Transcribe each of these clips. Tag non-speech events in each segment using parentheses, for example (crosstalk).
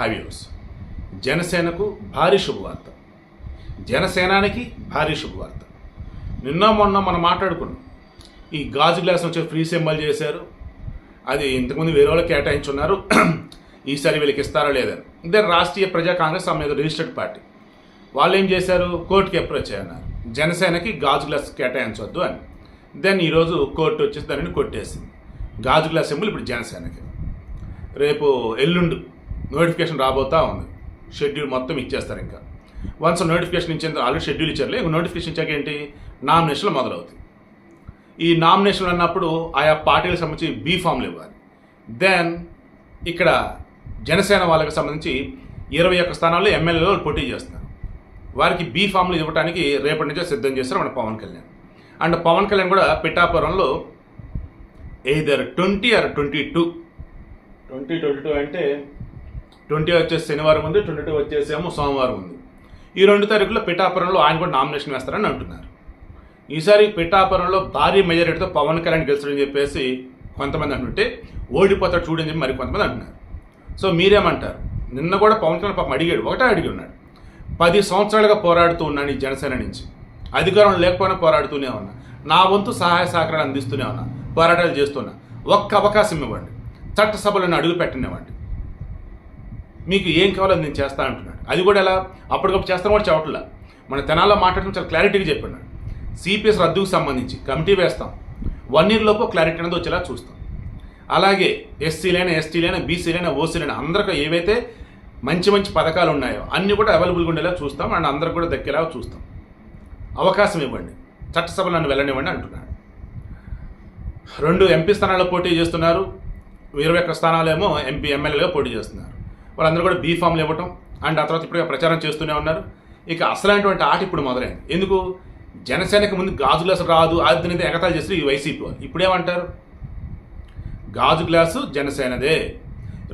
హవ్యూస్ జనసేనకు భారీ శుభవార్త. జనసేనానికి భారీ శుభవార్త. నిన్న మొన్న మనం మాట్లాడుకున్నాం. ఈ గాజు గ్లాస్ వచ్చే ఫ్రీ సింబల్ చేశారు. అది ఇంతకుముందు వేరే వాళ్ళకి కేటాయించున్నారు. (clears throat) ఈసారి వీళ్ళకి ఇస్తారా లేదని ఇదే రాష్ట్రీయ ప్రజా కాంగ్రెస్ ఆమె రిజిస్టర్డ్ పార్టీ. వాళ్ళు ఏం చేశారు? కోర్టుకి అప్రోచ్ అన్నారు జనసేనకి గాజు గ్లాస్ కేటాయించవద్దు అని. దెన్ ఈరోజు కోర్టు వచ్చేసి దానిని కొట్టేసింది. గాజు గ్లాస్ సింబల్ ఇప్పుడు జనసేనకి. రేపు ఎల్లుండు నోటిఫికేషన్ రాబోతా ఉంది. షెడ్యూల్ మొత్తం ఇచ్చేస్తారు ఇంకా. వన్స్ నోటిఫికేషన్ ఇచ్చిన ఆల్రెడీ షెడ్యూల్ ఇచ్చారులే ఇంకా నోటిఫికేషన్ ఇచ్చాక ఏంటి? నామినేషన్లు మొదలవుతాయి. ఈ నామినేషన్లు అన్నప్పుడు ఆయా పార్టీలకు సంబంధించి బీ ఫామ్లు ఇవ్వాలి. దెన్ ఇక్కడ జనసేన వాళ్ళకి సంబంధించి ఇరవై ఒక్క స్థానాల్లో ఎమ్మెల్యేలు పోటీ చేస్తున్నారు. వారికి బీ ఫామ్లు ఇవ్వడానికి రేపటి నుంచే సిద్ధం చేస్తారు మన పవన్ కళ్యాణ్. అండ్ పవన్ కళ్యాణ్ కూడా పిఠాపురంలో either twenty or twenty two twenty twenty two అంటే ట్వంటీ వచ్చేసి శనివారం ఉంది ట్వంటీ టూ వచ్చేసేమో సోమవారం ఉంది. ఈ రెండు తారీఖుల్లో పిఠాపురంలో ఆయన కూడా నామినేషన్ వేస్తారని అంటున్నారు. ఈసారి పిఠాపురంలో భారీ మెజారిటీతో పవన్ కళ్యాణ్ గెలుస్తాడని చెప్పేసి కొంతమంది అంటుంటే ఓడిపోతాడు చూడని చెప్పి మరి కొంతమంది అంటున్నారు. సో మీరేమంటారు? నిన్న కూడా పవన్ కళ్యాణ్ పాపం అడిగాడు ఒకటే అడిగి ఉన్నాడు. పది సంవత్సరాలుగా పోరాడుతూ ఉన్నాను ఈ జనసేన నుంచి. అధికారం లేకపోయినా పోరాడుతూనే ఉన్నా. నా వంతు సహాయ సహకారాలు అందిస్తూనే ఉన్నా. పోరాటాలు చేస్తున్నా. ఒక్క అవకాశం ఇవ్వండి. చట్టసభలను అడుగు పెట్టనివ్వండి మీకు ఏం కావాలో నేను చేస్తా అంటున్నాను అది కూడా ఎలా? అప్పటికప్పుడు చేస్తాను కూడా చెప్పట్లా. మన తెనాల్లో మాట్లాడడం చాలా క్లారిటీగా చెప్పాను సిపిఎస్ రద్దుకు సంబంధించి కమిటీ వేస్తాం. వన్ ఇయర్ లోపు క్లారిటీ అనేది వచ్చేలా చూస్తాం. అలాగే ఎస్సీలైనా ఎస్టీలైనా బీసీలైనా ఓసీలైనా అందరికీ ఏవైతే మంచి మంచి పథకాలు ఉన్నాయో అన్నీ కూడా అవైలబుల్గా ఉండేలా చూస్తాం అండ్ అందరికి కూడా దక్కేలా చూస్తాం. అవకాశం ఇవ్వండి. చట్టసభలో నన్ను వెళ్ళనివ్వండి అంటున్నాడు. రెండు ఎంపీ స్థానాల్లో పోటీ చేస్తున్నారు. ఇరవై ఒక్క స్థానాలేమో ఎంపీ ఎమ్మెల్యేగా పోటీ చేస్తున్నారు. వాళ్ళందరూ కూడా బీ ఫామ్లు ఇవ్వటం అండ్ ఆ తర్వాత ఇప్పుడే ప్రచారం చేస్తూనే ఉన్నారు. ఇక అసలైనటువంటి ఆట ఇప్పుడు మొదలైంది. ఎందుకు? జనసేనకి ముందు గాజు గ్లాసు రాదు అది అనేది ఎగతాలు చేస్తే ఈ వైసీపీ వాళ్ళు. ఇప్పుడేమంటారు? గాజు గ్లాసు జనసేనదే.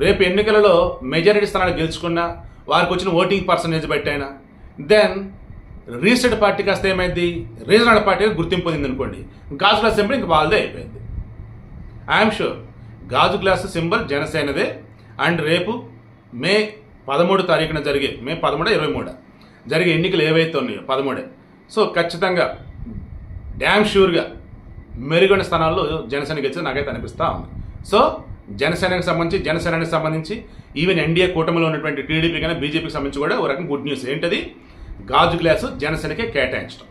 రేపు ఎన్నికలలో మెజారిటీ స్థానాలు గెలుచుకున్నా వారికి వచ్చిన ఓటింగ్ పర్సంటేజ్ పెట్టైనా దెన్ రీసెంట్ పార్టీ కాస్త ఏమైంది? రీజనల్ పార్టీ గుర్తింపు పొందింది అనుకోండి గాజు గ్లాస్ సింబల్ ఇంక వాళ్ళదే అయిపోయింది. I'm sure. గాజు గ్లాసు సింబల్ జనసేనదే. అండ్ రేపు మే పదమూడు తారీఖున జరిగే మే పదమూడు ఇరవై మూడు? జరిగే ఎన్నికలు ఏవైతే ఉన్నాయో పదమూడే. సో ఖచ్చితంగా డ్యామ్ షూర్గా మెరుగైన స్థానాల్లో జనసేన గెలిచింది నాకైతే అనిపిస్తూ ఉంది. సో జనసేనకు సంబంధించి జనసేనకి సంబంధించి ఈవెన్ ఎన్డీఏ కూటమిలో ఉన్నటువంటి టీడీపీ కానీ బీజేపీకి సంబంధించి కూడా ఒక రకం గుడ్ న్యూస్. ఏంటది? గాజు గ్లాసు జనసేనకే కేటాయించడం